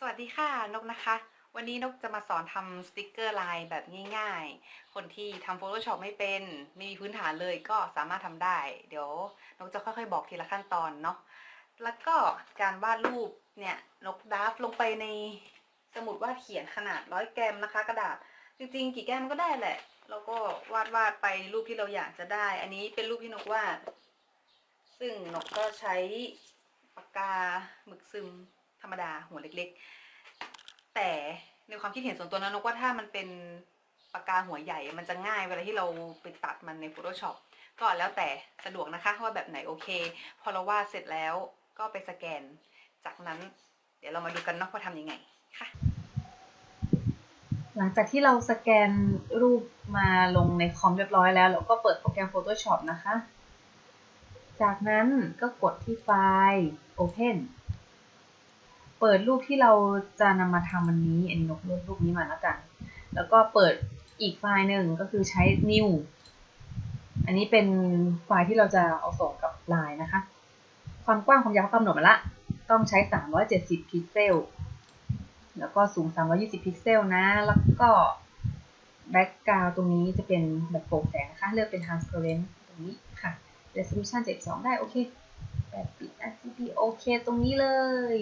สวัสดีค่ะนกนะคะ วันนี้นกจะมาสอนทำสติกเกอร์ลายแบบง่ายๆ คนที่ทำ Photoshop ไม่เป็นไม่มีพื้นฐานเลยก็สามารถทำได้ เดี๋ยวนกจะค่อยๆ บอกทีละขั้นตอนเนาะแล้วก็การวาดรูปเนี่ยนกดราฟลงไปในสมุดวาดเขียนขนาดร้อยแกรมนะคะ กระดาษจริงๆ กี่แกรมก็ได้แหละ แล้วก็วาดวาดๆไปรูปที่เราอยากจะได้ อันนี้เป็นรูปที่นกวาด ซึ่งนกก็ใช้ปากกาหมึกซึม รรมดาหัวเล็กๆ แต่ในความคิดเห็นส่วนตัวนะนกว่าถ้ามันเป็นปากกาหัวใหญ่มันจะง่ายเวลาที่เราไปตัดมันใน Photoshop ก็แล้วแต่สะดวกนะคะว่าแบบไหนโอเค พอเราวาดเสร็จแล้วก็ไปสแกน จากนั้น เดี๋ยวเรามาดูกันเนาะว่าทำยังไงค่ะหลังจากที่เราสแกนรูปมาลงในคอมเรียบร้อยแล้วเราก็เปิดโปรแกรม Photoshop นะคะ จากนั้นก็กดที่ไฟล์ Open เปิดรูปที่เราจะนำมาทำวันนี้ อันนี้นกเลือกรูปนี้มาแล้วกัน แล้วก็เปิดอีกไฟล์หนึ่งก็คือใช้ New อันนี้เป็นไฟล์ที่เราจะเอาส่งกับไลน์นะคะ ความกว้างความยาวกำหนดมาละ ต้องใช้ 370 พิกเซล แล้วก็สูง 320 พิกเซลนะ แล้วก็แบ็กกราวตรงนี้จะเป็นแบบโปร่งแสงนะคะ เลือกเป็น transparent ตรงนี้ค่ะ resolution 72 ได้ โอเคแบบปิด RGB โอเค ตรงนี้เลย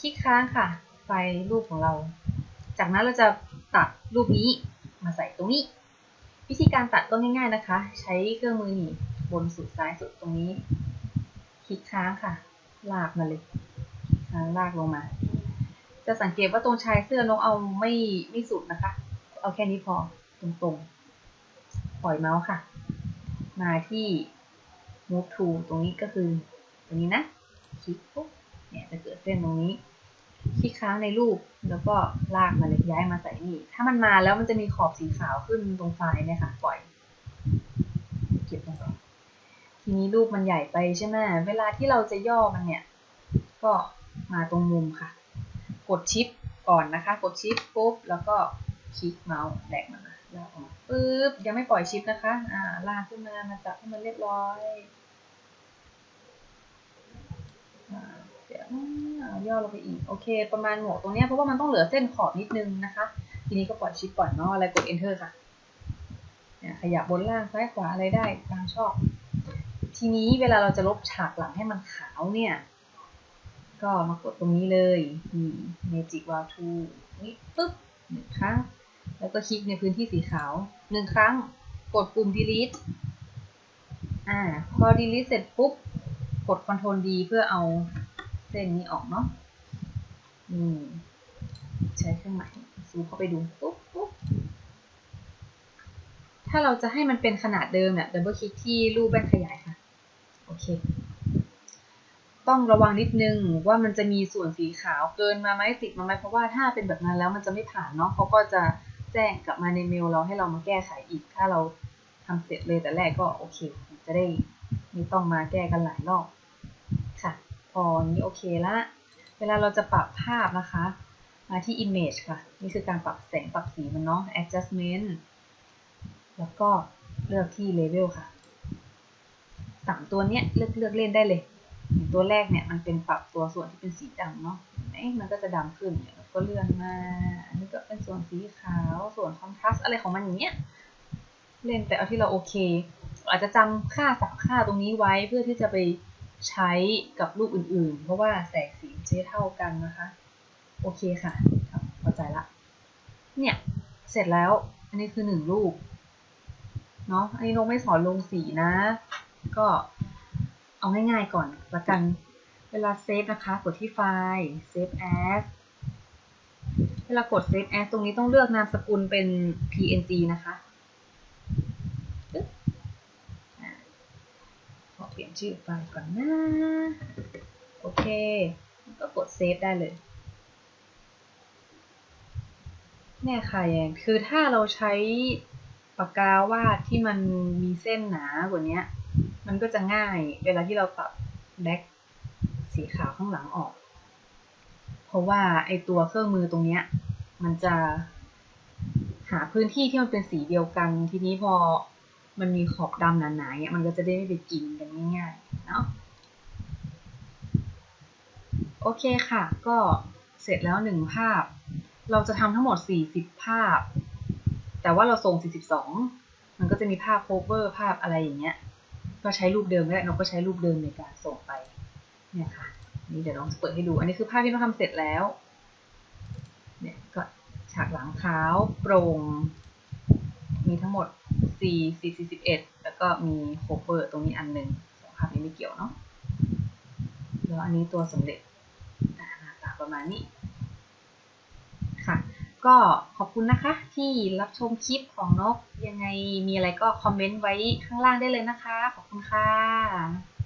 คลิกค้างค่ะ ไฟล์รูปของเรา จากนั้นเราจะตัดรูปนี้มาใส่ตรงนี้ วิธีการตัดก็ง่ายๆนะคะ ใช้เครื่องมือหนีบบนสุดซ้ายสุดตรงนี้ คลิกค้างค่ะ ลากมาเลยค้างลากลงมา จะสังเกตว่าตรงชายเสื้อนกเอาไม่ไม่สุดนะคะ เอาแค่นี้พอตรงๆ ปล่อยเมาส์ค่ะ มาที่ move to ตรงนี้ก็คือตรงนี้นะ คลิกปุ๊บ เนี่ยจะเกิดเส้นตรงนี้คลิกค้างในรูปแล้วก็ลากมาเลยย้ายมาใส่นี่ ถ้ามันมาแล้วมันจะมีขอบสีขาวขึ้นตรงไฟล์เนี่ยค่ะปล่อยเก็บลงไปทีนี้รูปมันใหญ่ไปใช่ไหมเวลาที่เราจะย่อมันเนี่ย ก็มาตรงมุมค่ะ กดชิปก่อนนะคะ กดชิปปุ๊บแล้วก็คลิกเมาส์แดกมันมาลากออกมาปุ๊บยังไม่ปล่อยชิปนะคะ อ่าลากขึ้นมามาจับให้มันเรียบร้อย อ่าเดี๋ยวอ่า ย่อลงไปอีก โอเค ประมาณหมวกตรงเนี้ยเพราะว่ามันต้องเหลือเส้นขอบนิดนึงนะคะ ทีนี้ก็ปล่อยชิปก่อนเนาะอะไรกด enter ค่ะเนี่ยขยับบนล่างซ้ายขวาอะไรได้ตามชอบ ทีนี้เวลาเราจะลบฉากหลังให้มันขาวเนี่ย ก็มากดตรงนี้เลยนี่ Magic Wall Tool นี่ปึ๊บหนึ่งครั้ง แล้วก็คลิกในพื้นที่สีขาวหนึ่งครั้ง กดปุ่ม delete อ่าพอ delete เสร็จปุ๊บ กด Ctrl D เพื่อเอา เส้นนี้ออกเนาะอืมใช้เครื่องหมายซูมเข้าไปดูปุ๊บปุ๊บถ้าเราจะให้มันเป็นขนาดเดิมเนี่ยดับเบิลคลิกที่รูปแว่นขยายค่ะ โอเค ต้องระวังนิดนึงว่ามันจะมีส่วนสีขาวเกินมาไหมติดมาไหมเพราะว่าถ้าเป็นแบบนั้นแล้วมันจะไม่ผ่านเนาะเขาก็จะแจ้งกลับมาในเมลเราให้เรามาแก้ไขอีก ถ้าเราทำเสร็จเลยแต่แรกก็โอเค จะได้ไม่ต้องมาแก้กันหลายรอบค่ะ ออนี้โอเคละ เวลาเราจะปรับภาพนะคะ มาที่ image ค่ะ นี่คือการปรับแสงปรับสีมันเนาะ adjustment แล้วก็เลือกที่ level ค่ะสามตัวเนี้ยเลือกเลือกเล่นได้เลยตัวแรกเนี่ยมันเป็นปรับตัวส่วนที่เป็นสีดำเนาะเห็นไหมมันก็จะดำขึ้นเนี่ยแล้วก็เลื่อนมาอันนี้ก็เป็นส่วนสีขาว ส่วน contrast อะไรของมันอย่างเงี้ย เล่นแต่เอาที่เราโอเค อาจจะจำค่าสามค่าตรงนี้ไว้เพื่อที่จะไป ใช้กับรูปอื่นๆ เพราะว่าแสงสีจะเท่ากันนะคะ โอเคค่ะครับพอใจละ เนี่ย เสร็จแล้ว อันนี้คือหนึ่งรูป เนาะ อันนี้นกไม่สอนลงสีนะ ก็เอาง่ายๆก่อนละกัน เวลาเซฟนะคะ กดที่ไฟล์ save as เวลากด save as ตรงนี้ต้องเลือกนามสกุลเป็น png นะคะปึ๊บอ่าขอเปลี่ยนชื่อไฟล์ก่อนนะ โอเค ก็กดเซฟได้เลยเนี่ยค่ะอย่างคือถ้าเราใช้ปากกาวาดที่มันมีเส้นหนากว่านี้มันก็จะง่ายเวลาที่เราตัดแบ็คสีขาวข้างหลังออก เพราะว่าไอตัวเครื่องมือตรงเนี้ยมันจะหาพื้นที่ที่มันเป็นสีเดียวกันทีนี้พอ มันมีขอบดำหนาๆเนี่ยมันก็จะได้ไม่ไปกินกันง่ายๆเนาะโอเคค่ะ ก็เสร็จแล้วหนึ่งภาพ เราจะทำทั้งหมด 40 ภาพ แต่ว่าเราส่ง 42 มันก็จะมีภาพโคเวอร์ภาพอะไรอย่างเงี้ย ก็ใช้รูปเดิมก็ได้นกก็ใช้รูปเดิมในการส่งไป เนี่ยค่ะ นี่เดี๋ยวน้องเปิดให้ดู อันนี้คือภาพที่น้องทำเสร็จแล้ว เนี่ยก็ฉากหลังขาวโปร่ง มีทั้งหมด C C 41แล้วก็มีโคเปอร์ตรงนี้อันหนึ่งสองภาพนี้ไม่เกี่ยวเนาะแล้วอันนี้ตัวสำเร็จหน้าตาประมาณนี้ค่ะ ก็ขอบคุณนะคะที่รับชมคลิปของนกยังไงมีอะไรก็คอมเมนต์ไว้ข้างล่างได้เลยนะคะ ขอบคุณค่ะ